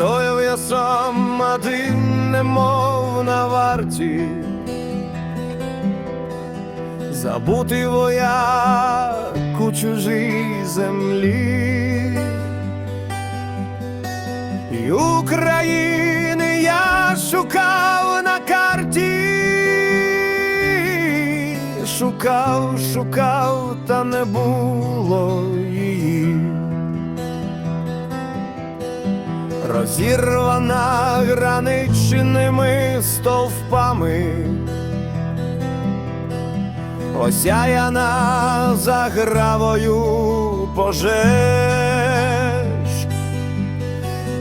часом один немов на варті. Забути вояк у чужій землі. І України я шукав на карті, шукав, шукав, та не було її. Розірвана граничними стовпами, осяяна загравою пожеж.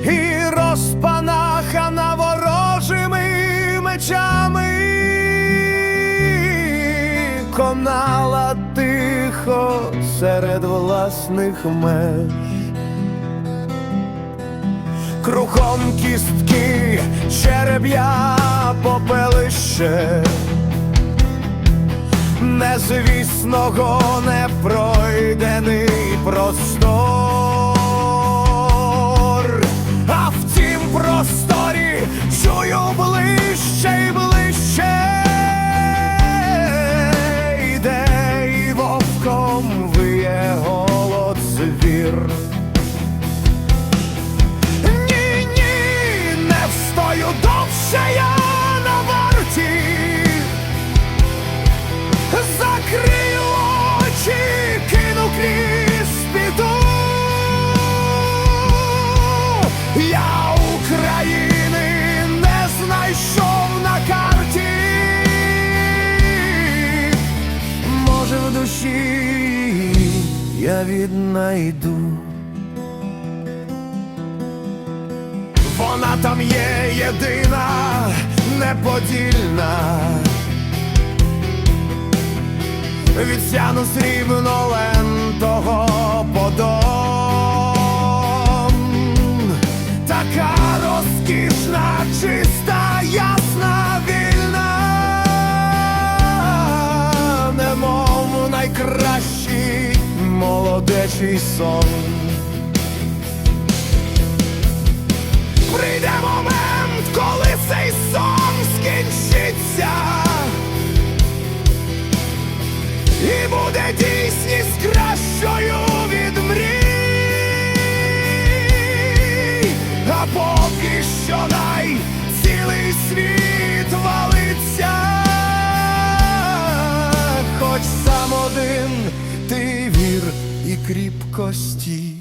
І розпанахана ворожими мечами, конала тихо серед власних меж. Кругом кістки, череб'я, попелище. Незвісного не пройдений простор, а в тім просторі чую ближче, Закрию очі, кину крізь піду. Я України не знайшов на карті. Може, в душі я віднайду. Вона там є єдина, неподільна. Від сяну срібно лентого подом Така розкішна, чиста, ясна, вільна, немов найкращий молодечий сон. Прийде момент, буде дійсність кращою від мрій, а поки що най цілий світ валиться, хоч сам один ти вір і кріпкості.